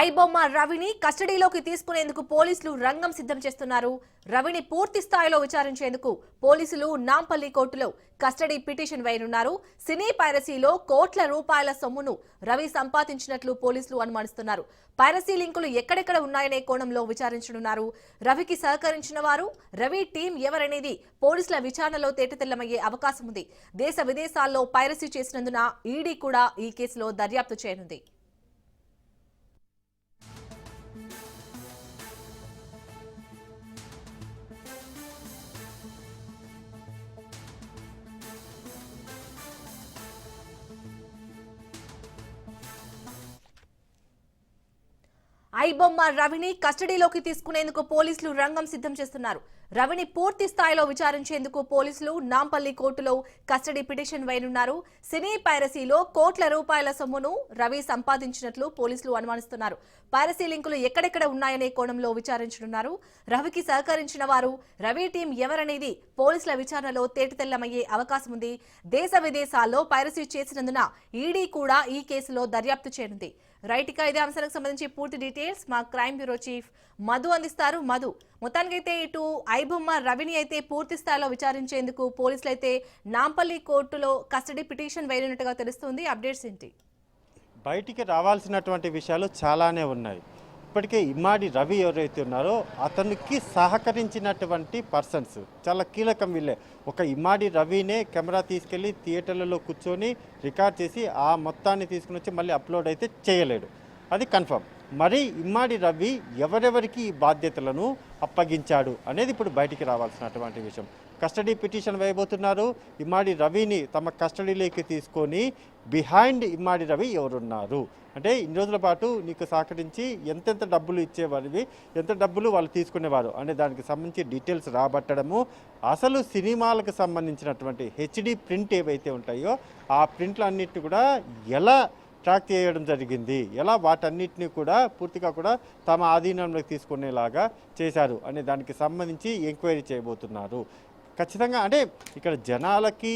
ఐబొమ్మ రవిని కస్టడీలోకి తీసుకునేందుకు పోలీసులు రంగం సిద్ధం చేస్తున్నారు. రవిని పూర్తి స్థాయిలో విచారించేందుకు పోలీసులు నాంపల్లి కోర్టులో కస్టడీ పిటిషన్ వేయనున్నారు. సినీ పైరసీలో కోట్ల రూపాయల సొమ్మును రవి సంపాదించినట్లు పోలీసులు అనుమానిస్తున్నారు. పైరసీ లింకులు ఎక్కడెక్కడ ఉన్నాయనే కోణంలో విచారించనున్నారు. రవికి సహకరించిన వారు రవి టీం ఎవరనేది పోలీసుల విచారణలో తేటతెల్లమయ్యే అవకాశం ఉంది దేశ విదేశాల్లో పైరసీ చేసినందున ఈడీ కూడా ఈ కేసులో దర్యాప్తు చేయనుంది. ఐబొమ్మ రవిని కస్టడీలోకి తీసుకునేందుకు పోలీసులు రంగం సిద్ధం చేస్తున్నారు. రవిని పూర్తి స్థాయిలో విచారించేందుకు పోలీసులు నాంపల్లి కోర్టులో కస్టడీ పిటిషన్ వేయనున్నారు. సినీ పైరసీలో కోట్ల రూపాయల సొమ్మును రవి సంపాదించినట్లు పోలీసులు అనుమానిస్తున్నారు. పైరసీ లింకులు ఎక్కడెక్కడ ఉన్నాయనే కోణంలో విచారించనున్నారు. రవికి సహకరించిన వారు రవి టీం ఎవరనేది పోలీసుల విచారణలో తేటతెల్లమయ్యే అవకాశం ఉంది. దేశ విదేశాల్లో పైరసీ చేసినందున ఈడీ కూడా ఈ కేసులో దర్యాప్తు చేయనుంది రైట్ ఇక ఇదే అంశానికి సంబంధించి పూర్తి డీటెయిల్స్ మా క్రైమ్ బ్యూరో చీఫ్ మధు అందిస్తారు. మధు మొత్తానికైతే ఇటు ఐబొమ్మ రవిని అయితే పూర్తి స్థాయిలో విచారించేందుకు పోలీసులు అయితే నాంపల్లి కోర్టులో కస్టడీ పిటిషన్ వేయనున్నట్టుగా తెలుస్తుంది. అప్డేట్స్ ఏంటి? బయటికి రావాల్సినటువంటి విషయాలు చాలానే ఉన్నాయి. ఇప్పటికే ఇమ్మాడి రవి ఎవరైతే ఉన్నారో అతనికి సహకరించినటువంటి పర్సన్స్. చాలా కీలకం వీళ్ళే. ఒక ఇమ్మాడి రవినే కెమెరా తీసుకెళ్ళి థియేటర్లలో కూర్చొని రికార్డ్ చేసి ఆ మొత్తాన్ని తీసుకుని వచ్చి మళ్ళీ అప్లోడ్ అయితే చేయలేడు. అది కన్ఫర్మ్. మరి ఇమ్మాడి రవి ఎవరెవరికి ఈ బాధ్యతలను అప్పగించాడు అనేది ఇప్పుడు బయటికి రావాల్సినటువంటి విషయం. Custody petition వేయబోతున్నారు. ఇమ్మాడి రవిని తమ కస్టడీలోకి తీసుకొని బిహైండ్ ఇమ్మాడి రవి ఎవరున్నారు? అంటే ఇన్ని రోజుల పాటు నీకు సహకరించి ఎంతెంత డబ్బులు ఇచ్చేవారివి ఎంత డబ్బులు వాళ్ళు తీసుకునేవారు అనే దానికి సంబంధించి డీటెయిల్స్ రాబట్టడము అసలు సినిమాలకు సంబంధించినటువంటి హెచ్డి ప్రింట్ ఏవైతే ఉంటాయో ఆ ప్రింట్లు అన్నిటిని కూడా ఎలా ట్రాక్ చేయడం జరిగింది? ఎలా వాటన్నిటిని కూడా పూర్తిగా కూడా తమ ఆధీనంలోకి తీసుకునేలాగా చేశారు అనే దానికి సంబంధించి ఎంక్వైరీ చేయబోతున్నారు. ఖచ్చితంగా అంటే ఇక్కడ జనాలకి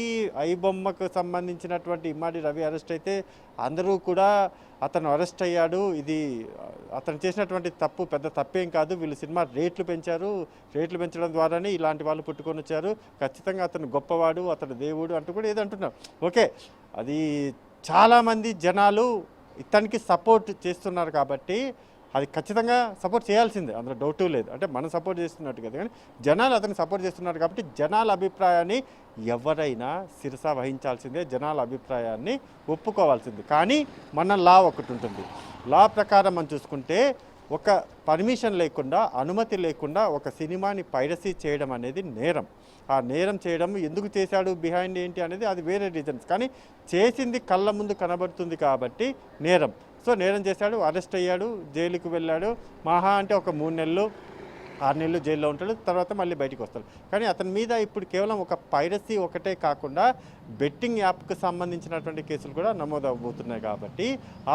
ఐబొమ్మకు సంబంధించినటువంటి ఇమ్మాడి రవి అరెస్ట్ అయితే అందరూ కూడా అతను అరెస్ట్ అయ్యాడు. ఇది అతను చేసినటువంటి తప్పు పెద్ద తప్పేం కాదు. వీళ్ళు సినిమా రేట్లు పెంచారు. రేట్లు పెంచడం ద్వారానే ఇలాంటి వాళ్ళు పుట్టుకొని వచ్చారు. ఖచ్చితంగా అతను గొప్పవాడు అతను దేవుడు అంటూ కూడా ఏదో అంటున్నారు. ఓకే అది చాలామంది జనాలు ఇతనికి సపోర్ట్ చేస్తున్నారు కాబట్టి అది ఖచ్చితంగా సపోర్ట్ చేయాల్సిందే. అందులో డౌట్ లేదు. అంటే మనం సపోర్ట్ చేస్తున్నట్టు కదా. కానీ జనాలు అతను సపోర్ట్ చేస్తున్నారు కాబట్టి జనాల అభిప్రాయాన్ని ఎవరైనా శిరస వహించాల్సిందే. జనాల అభిప్రాయాన్ని ఒప్పుకోవాల్సింది. కానీ మన లా ఒకటి ఉంటుంది. లా ప్రకారం మనం చూసుకుంటే ఒక పర్మిషన్ లేకుండా అనుమతి లేకుండా ఒక సినిమాని పైరసీ చేయడం అనేది నేరం. ఆ నేరం చేయడం ఎందుకు చేశాడు బిహైండ్ ఏంటి అనేది అది వేరే రీజన్స్ కానీ చేసింది కళ్ళ ముందు కనబడుతుంది కాబట్టి నేరం. సో నేరం చేశాడు అరెస్ట్ అయ్యాడు జైలుకు వెళ్ళాడు. మహా అంటే ఒక మూడు నెలలు ఆరు నెలలు జైల్లో ఉంటాడు తర్వాత మళ్ళీ బయటకు వస్తాడు. కానీ అతని మీద ఇప్పుడు కేవలం ఒక పైరసీ ఒకటే కాకుండా బెట్టింగ్ యాప్కు సంబంధించినటువంటి కేసులు కూడా నమోదవబోతున్నాయి కాబట్టి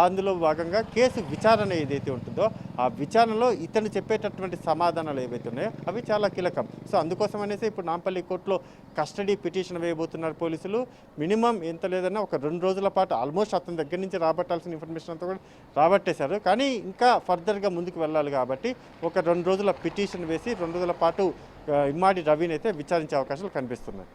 అందులో భాగంగా కేసు విచారణ ఏదైతే ఉంటుందో ఆ విచారణలో ఇతను చెప్పేటటువంటి సమాధానాలు ఏవైతే ఉన్నాయో అవి చాలా కీలకం. సో అందుకోసం అనేసి ఇప్పుడు నాంపల్లి కోర్టులో కస్టడీ పిటిషన్ వేయబోతున్నారు పోలీసులు. మినిమం ఎంత లేదన్నా ఒక రెండు రోజుల పాటు ఆల్మోస్ట్ అతని దగ్గర నుంచి రాబట్టాల్సిన ఇన్ఫర్మేషన్ అంతా కూడా రాబట్టేశారు. కానీ ఇంకా ఫర్దర్గా ముందుకు వెళ్ళాలి కాబట్టి ఒక రెండు రోజుల పిటిషన్ వేసి రెండు రోజుల పాటు ఇమ్మాడి రవిని అయితే విచారించే అవకాశాలు కనిపిస్తున్నాయి.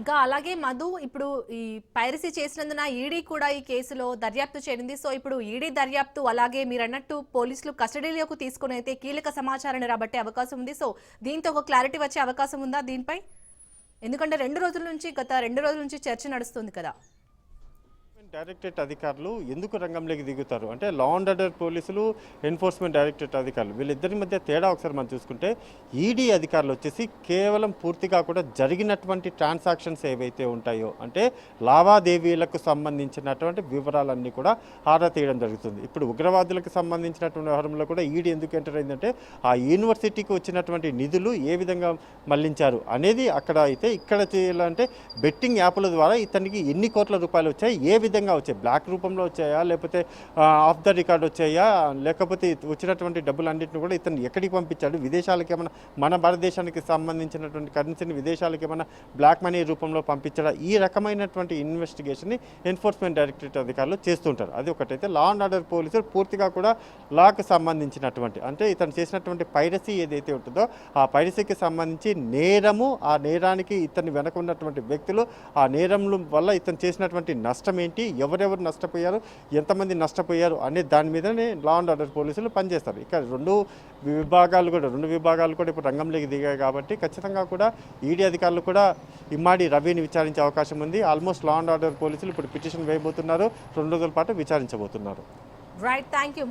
ఇంకా అలాగే మధు ఇప్పుడు ఈ పైరసీ చేసినందున ఈడీ కూడా ఈ కేసులో దర్యాప్తు చేరింది. సో ఇప్పుడు ఈడీ దర్యాప్తు అలాగే మీరు అన్నట్టు పోలీసులు కస్టడీలోకి తీసుకుని అయితే కీలక సమాచారాన్ని రాబట్టే అవకాశం ఉంది. సో దీంతో ఒక క్లారిటీ వచ్చే అవకాశం ఉందా దీనిపై? ఎందుకంటే రెండు రోజుల నుంచి గత రెండు రోజుల నుంచి చర్చ నడుస్తుంది కదా. డైరెక్టరేట్ అధికారులు ఎందుకు రంగంలోకి దిగుతారు? అంటే లా అండ్ ఆర్డర్ పోలీసులు ఎన్ఫోర్స్మెంట్ డైరెక్టరేట్ అధికారులు వీళ్ళిద్దరి మధ్య తేడా ఒకసారి మనం చూసుకుంటే ఈడీ అధికారులు వచ్చేసి కేవలం పూర్తిగా కూడా జరిగినటువంటి ట్రాన్సాక్షన్స్ ఏవైతే ఉంటాయో అంటే లావాదేవీలకు సంబంధించినటువంటి వివరాలన్నీ కూడా ఆరా తీయడం జరుగుతుంది. ఇప్పుడు ఉగ్రవాదులకు సంబంధించినటువంటి వ్యవహారంలో కూడా ఈడీ ఎందుకు ఎంటర్ అయిందంటే ఆ యూనివర్సిటీకి వచ్చినటువంటి నిధులు ఏ విధంగా మళ్ళించారు అనేది అక్కడ అయితే ఇక్కడ చేయాలంటే బెట్టింగ్ యాప్ల ద్వారా ఇతనికి ఎన్ని కోట్ల రూపాయలు వచ్చాయి ఏ విధంగా విధంగా వచ్చాయి. బ్లాక్ రూపంలో వచ్చాయా? లేకపోతే ఆఫ్ ద రికార్డ్ వచ్చాయా? లేకపోతే వచ్చినటువంటి డబ్బులు అన్నింటిని కూడా ఇతను ఎక్కడికి పంపించాడు? విదేశాలకి ఏమైనా మన భారతదేశానికి సంబంధించినటువంటి కరెన్సీని విదేశాలకి ఏమైనా బ్లాక్ మనీ రూపంలో పంపించాడా? ఈ రకమైనటువంటి ఇన్వెస్టిగేషన్ని ఎన్ఫోర్స్మెంట్ డైరెక్టరేట్ అధికారులు చేస్తుంటారు అది ఒకటైతే లా అండ్ ఆర్డర్ పోలీసులు పూర్తిగా కూడా లాకు సంబంధించినటువంటి అంటే ఇతను చేసినటువంటి పైరసీ ఏదైతే ఉంటుందో ఆ పైరసీకి సంబంధించి నేరము ఆ నేరానికి ఇతని వెనక ఉన్నటువంటి వ్యక్తులు ఆ నేరం వల్ల ఇతను చేసినటువంటి నష్టం ఏంటి? ఎవరెవరు నష్టపోయారు ఎంతమంది నష్టపోయారు అనే దాని మీదనే లా అండ్ ఆర్డర్ పోలీసులు పనిచేస్తారు. ఇక్కడ రెండు విభాగాలు కూడా రెండు విభాగాలు కూడా ఇప్పుడు రంగంలోకి దిగాయి కాబట్టి ఖచ్చితంగా కూడా ఈడీ అధికారులు కూడా ఇమ్మాడి రవిని విచారించే అవకాశం ఉంది. ఆల్మోస్ట్ లా అండ్ ఆర్డర్ పోలీసులు ఇప్పుడు పిటిషన్ వేయబోతున్నారు. రెండు రోజుల పాటు విచారించబోతున్నారు. Right thank you